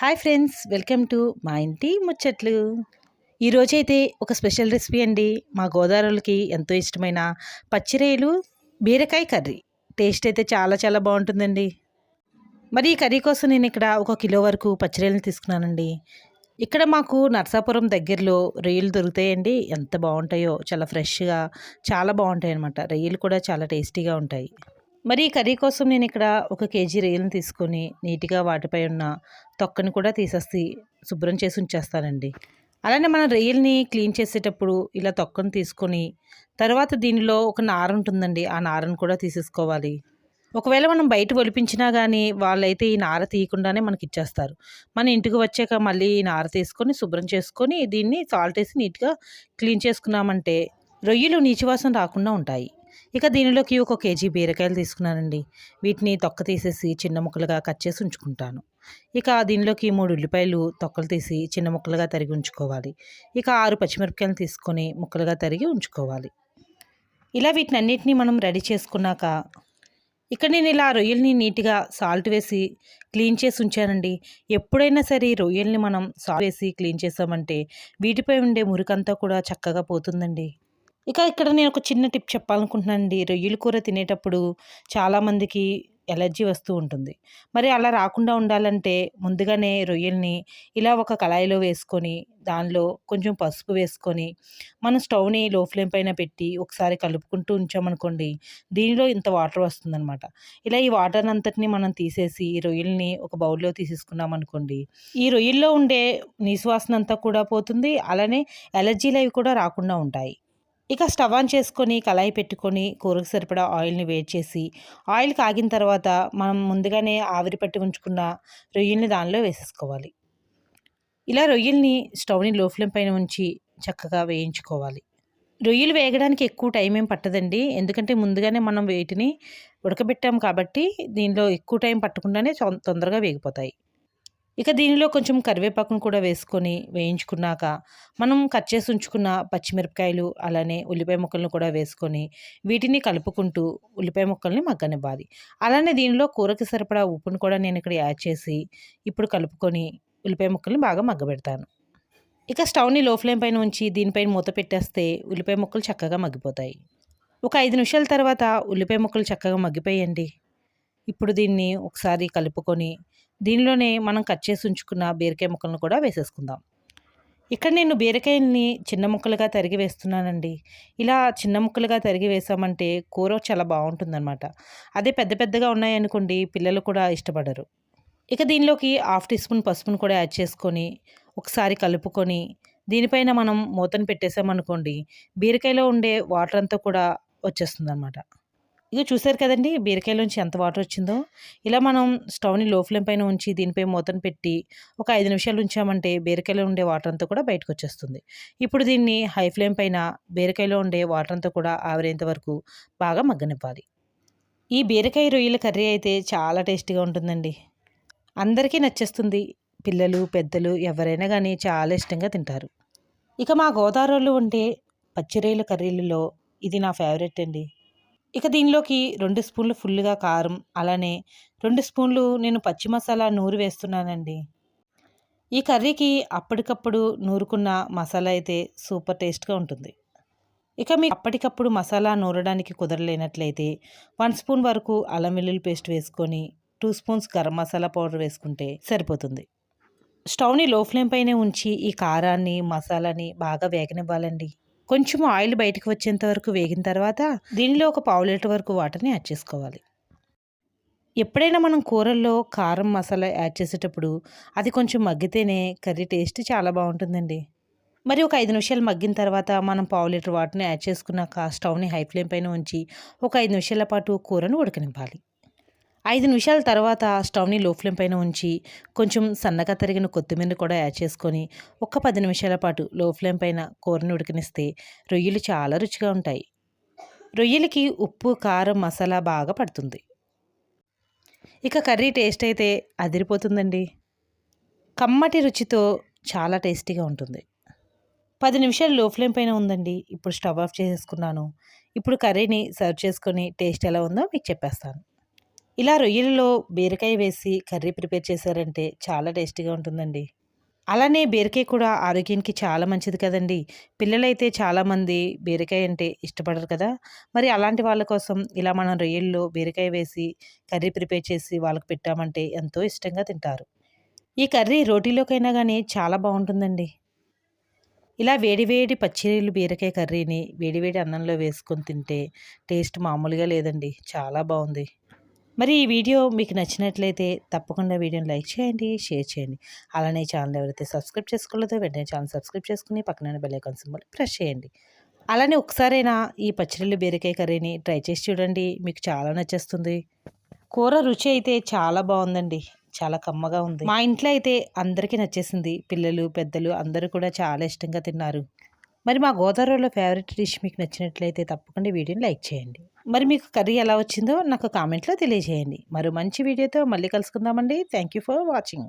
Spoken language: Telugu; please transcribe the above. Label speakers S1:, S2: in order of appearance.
S1: హాయ్ ఫ్రెండ్స్ వెల్కమ్ టు మా ఇంటి ముచ్చట్లు. ఈరోజైతే ఒక స్పెషల్ రెసిపీ అండి. మా గోదావరికి ఎంతో ఇష్టమైన పచ్చిరేలు బీరకాయ కర్రీ. టేస్ట్ అయితే చాలా చాలా బాగుంటుందండి. మరి ఈ కర్రీ కోసం నేను ఇక్కడ ఒక కిలో వరకు పచ్చిరేలను తీసుకున్నానండి. ఇక్కడ మాకు నర్సాపురం దగ్గరలో రొయ్యలు దొరుకుతాయండి. ఎంత బాగుంటాయో చాలా ఫ్రెష్గా చాలా బాగుంటాయి అనమాట రొయ్యలు కూడా చాలా టేస్టీగా ఉంటాయి. మరి ఈ కర్రీ కోసం నేను ఇక్కడ ఒక కేజీ రొయ్యలను తీసుకొని నీట్గా వాటిపై ఉన్న తొక్కని కూడా తీసేసి శుభ్రం చేసి ఉంచేస్తానండి. అలానే మనం రొయ్యల్ని క్లీన్ చేసేటప్పుడు ఇలా తొక్కను తీసుకొని తర్వాత దీనిలో ఒక నార ఉంటుందండి. ఆ నారను కూడా తీసేసుకోవాలి. ఒకవేళ మనం బయట ఒలిపించినా కానీ వాళ్ళైతే ఈ నార తీయకుండానే మనకి ఇచ్చేస్తారు. మన ఇంటికి వచ్చాక మళ్ళీ ఈ నార తీసుకొని శుభ్రం చేసుకొని దీన్ని సాల్ట్ వేసి నీట్గా క్లీన్ చేసుకున్నామంటే రొయ్యలు నీచివాసం రాకుండా ఉంటాయి. ఇక దీనిలోకి ఒక కేజీ బీరకాయలు తీసుకున్నానండి. వీటిని తొక్క తీసేసి చిన్న ముక్కలుగా కట్ చేసి ఉంచుకుంటాను. ఇక దీనిలోకి మూడు ఉల్లిపాయలు తొక్కలు తీసి చిన్న ముక్కలుగా తరిగి ఉంచుకోవాలి. ఇక ఆరు పచ్చిమిరపకాయలు తీసుకొని ముక్కలుగా తరిగి ఉంచుకోవాలి. ఇలా వీటిని అన్నిటినీ మనం రెడీ చేసుకున్నాక ఇక్కడ నేను ఇలా రొయ్యల్ని నీట్గా సాల్ట్ వేసి క్లీన్ చేసి ఉంచానండి. ఎప్పుడైనా సరే రొయ్యల్ని మనం సాల్ట్ వేసి క్లీన్ చేసామంటే వీటిపై ఉండే మురికంతా కూడా చక్కగా పోతుందండి. ఇక ఇక్కడ నేను ఒక చిన్న టిప్ చెప్పాలనుకుంటున్నానండి. రొయ్యల కూర తినేటప్పుడు చాలామందికి ఎలర్జీ వస్తూ ఉంటుంది. మరి అలా రాకుండా ఉండాలంటే ముందుగానే రొయ్యల్ని ఇలా ఒక కళాయిలో వేసుకొని దానిలో కొంచెం పసుపు వేసుకొని మనం స్టవ్ని లో ఫ్లేమ్ పైన పెట్టి ఒకసారి కలుపుకుంటూ ఉంచామనుకోండి దీనిలో ఇంత వాటర్ వస్తుందన్నమాట ఇలా ఈ వాటర్ అంతటిని మనం తీసేసి రొయ్యల్ని ఒక బౌల్లో తీసేసుకున్నాం అనుకోండి ఈ రొయ్యల్లో ఉండే నీసువాసన అంతా కూడా పోతుంది. అలానే ఎలర్జీలు అవి కూడా రాకుండా ఉంటాయి. ఇక స్టవ్ ఆన్ చేసుకొని కళాయి పెట్టుకొని కూరకు సరిపడా ఆయిల్ని వేడి చేసి ఆయిల్ కాగిన తర్వాత మనం ముందుగానే ఆవిరి పట్టి ఉంచుకున్న రొయ్యల్ని దానిలో వేసేసుకోవాలి. ఇలా రొయ్యల్ని స్టవ్ని లో ఫ్లేమ్ పైన ఉంచి చక్కగా వేయించుకోవాలి. రొయ్యలు వేగడానికి ఎక్కువ టైం ఏం పట్టదండి. ఎందుకంటే ముందుగానే మనం వీటిని ఉడకబెట్టాం కాబట్టి దీనిలో ఎక్కువ టైం పట్టకుండానే తొందరగా వేగిపోతాయి. ఇక దీనిలో కొంచెం కరివేపాకును కూడా వేసుకొని వేయించుకున్నాక మనం కట్ చేసి ఉంచుకున్న పచ్చిమిరపకాయలు అలానే ఉల్లిపాయ ముక్కలను కూడా వేసుకొని వీటిని కలుపుకుంటూ ఉల్లిపాయ ముక్కల్ని మగ్గనివ్వాలి. అలానే దీనిలో కూరకి సరిపడా ఉప్పును కూడా నేను ఇక్కడ యాడ్ చేసి ఇప్పుడు కలుపుకొని ఉల్లిపాయ ముక్కల్ని బాగా మగ్గబెడతాను. ఇక స్టవ్ని లో ఫ్లేమ్ పైన ఉంచి దీనిపైన మూత పెట్టేస్తే ఉల్లిపాయ ముక్కలు చక్కగా మగ్గిపోతాయి. ఒక ఐదు నిమిషాల తర్వాత ఉల్లిపాయ ముక్కలు చక్కగా మగ్గిపోయండి. ఇప్పుడు దీన్ని ఒకసారి కలుపుకొని దీనిలోనే మనం కట్ చేసి ఉంచుకున్న బీరకాయ ముక్కలను కూడా వేసేసుకుందాం. ఇక్కడ నేను బీరకాయల్ని చిన్న ముక్కలుగా తరిగి వేస్తున్నానండి. ఇలా చిన్న ముక్కలుగా తరిగి వేసామంటే కూర చాలా బాగుంటుందన్నమాట. అదే పెద్ద పెద్దగా ఉన్నాయనుకోండి పిల్లలు కూడా ఇష్టపడరు. ఇక దీనిలోకి హాఫ్ టీ స్పూన్ పసుపును కూడా యాడ్ చేసుకొని ఒకసారి కలుపుకొని దీనిపైన మనం మూతను పెట్టేసామనుకోండి బీరకాయలో ఉండే వాటర్ అంతా కూడా వచ్చేస్తుంది అనమాట ఇక చూసారు కదండి బీరకాయలోంచి ఎంత వాటర్ వచ్చిందో. ఇలా మనం స్టవ్ని లో ఫ్లేమ్ పైన ఉంచి దీనిపై మూతను పెట్టి ఒక ఐదు నిమిషాలు ఉంచామంటే బీరకాయలో ఉండే వాటర్ అంతా కూడా బయటకు వచ్చేస్తుంది. ఇప్పుడు దీన్ని హై ఫ్లేమ్ పైన బీరకాయలో ఉండే వాటర్ అంతా కూడా ఆవిరేంత వరకు బాగా మగ్గనివ్వాలి. ఈ బీరకాయ రొయ్యల కర్రీ అయితే చాలా టేస్టీగా ఉంటుందండి. అందరికీ నచ్చేస్తుంది. పిల్లలు పెద్దలు ఎవరైనా కానీ చాలా ఇష్టంగా తింటారు. ఇక మా గోదావరిలో ఉండే పచ్చిరొయ్యల కర్రీలలో ఇది నా ఫేవరెట్ అండి. ఇక దీనిలోకి రెండు స్పూన్లు ఫుల్గా కారం అలానే రెండు స్పూన్లు నేను పచ్చి మసాలా నూరు వేస్తున్నానండి. ఈ కర్రీకి అప్పటికప్పుడు నూరుకున్న మసాలా అయితే సూపర్ టేస్ట్గా ఉంటుంది. ఇక మీకు అప్పటికప్పుడు మసాలా నూరడానికి కుదరలేనట్లయితే వన్ స్పూన్ వరకు అల్లం వెల్లుల్లి పేస్ట్ వేసుకొని two spoons garam masala powder వేసుకుంటే సరిపోతుంది. స్టవ్ని లో ఫ్లేమ్ పైనే ఉంచి ఈ కారాన్ని మసాలాని బాగా వేగనివ్వాలండి. కొంచెం ఆయిల్ బయటకు వచ్చేంత వరకు వేగిన తర్వాత దీనిలో ఒక పావు లీటర్ వరకు వాటర్ని యాడ్ చేసుకోవాలి. ఎప్పుడైనా మనం కూరల్లో కారం మసాలా యాడ్ చేసేటప్పుడు అది కొంచెం మగ్గితేనే కర్రీ టేస్ట్ చాలా బాగుంటుందండి. మరి ఒక ఐదు నిమిషాలు మగ్గిన తర్వాత మనం పావు లీటర్ వాటర్ని యాడ్ చేసుకున్నాక స్టవ్ని హై ఫ్లేమ్ పైన ఉంచి ఒక ఐదు నిమిషాల పాటు కూరను ఉడకనింపాలి ఐదు నిమిషాల తర్వాత స్టవ్ని లో ఫ్లేమ్ పైన ఉంచి కొంచెం సన్నగా తరిగిన కొత్తిమీర కూడా యాడ్ చేసుకొని ఒక పది నిమిషాల పాటు లో ఫ్లేమ్ పైన కూరని ఉడకనిస్తే రొయ్యలు చాలా రుచిగా ఉంటాయి. రొయ్యలకి ఉప్పు కారం మసాలా బాగా పడుతుంది. ఇక కర్రీ టేస్ట్ అయితే అదిరిపోతుందండి. కమ్మటి రుచితో చాలా టేస్టీగా ఉంటుంది. పది నిమిషాలు లో ఫ్లేమ్ పైన ఉందండి. ఇప్పుడు స్టవ్ ఆఫ్ చేసేసుకున్నాను ఇప్పుడు కర్రీని సర్వ్ చేసుకొని టేస్ట్ ఎలా ఉందో మీకు చెప్పేస్తాను. ఇలా రొయ్యలలో బీరకాయ వేసి కర్రీ ప్రిపేర్ చేశారంటే చాలా టేస్టీగా ఉంటుందండి. అలానే బీరకాయ కూడా ఆరోగ్యానికి చాలా మంచిది కదండి. పిల్లలైతే చాలామంది బీరకాయ అంటే ఇష్టపడరు కదా. మరి అలాంటి వాళ్ళ కోసం ఇలా మనం రొయ్యల్లో బీరకాయ వేసి కర్రీ ప్రిపేర్ చేసి వాళ్ళకి పెట్టామంటే ఎంతో ఇష్టంగా తింటారు. ఈ కర్రీ రోటీలోకైనా కానీ చాలా బాగుంటుందండి. ఇలా వేడివేడి పచ్చిరీలు బీరకాయ కర్రీని వేడివేడి అన్నంలో వేసుకొని తింటే టేస్ట్ మామూలుగా లేదండి. చాలా బాగుంది. మరి ఈ వీడియో మీకు నచ్చినట్లయితే తప్పకుండా వీడియోని లైక్ చేయండి షేర్ చేయండి. అలానే ఛానల్ ఎవరైతే సబ్స్క్రైబ్ చేసుకోలేదో వెంటనే ఛానల్ సబ్స్క్రైబ్ చేసుకుని పక్కన బెల్ ఐకాన్ సింబల్ ప్రెస్ చేయండి. అలానే ఒకసారైనా ఈ పచ్చిరీలు బీరకాయ కర్రీని ట్రై చేసి చూడండి. మీకు చాలా నచ్చేస్తుంది. కూర రుచి అయితే చాలా బాగుందండి. చాలా కమ్మగా ఉంది. మా ఇంట్లో అయితే అందరికీ నచ్చేసింది. పిల్లలు పెద్దలు అందరూ కూడా చాలా ఇష్టంగా తిన్నారు. మరి మా గోదావరిలో ఫేవరెట్ డిష్ మీకు నచ్చినట్లయితే తప్పకుండా వీడియోని లైక్ చేయండి. మరి మీకు కర్రీ ఎలా వచ్చిందో నాకు కామెంట్లో తెలియజేయండి. మరో మంచి వీడియోతో మళ్ళీ కలుసుకుందామండి. Thank you for watching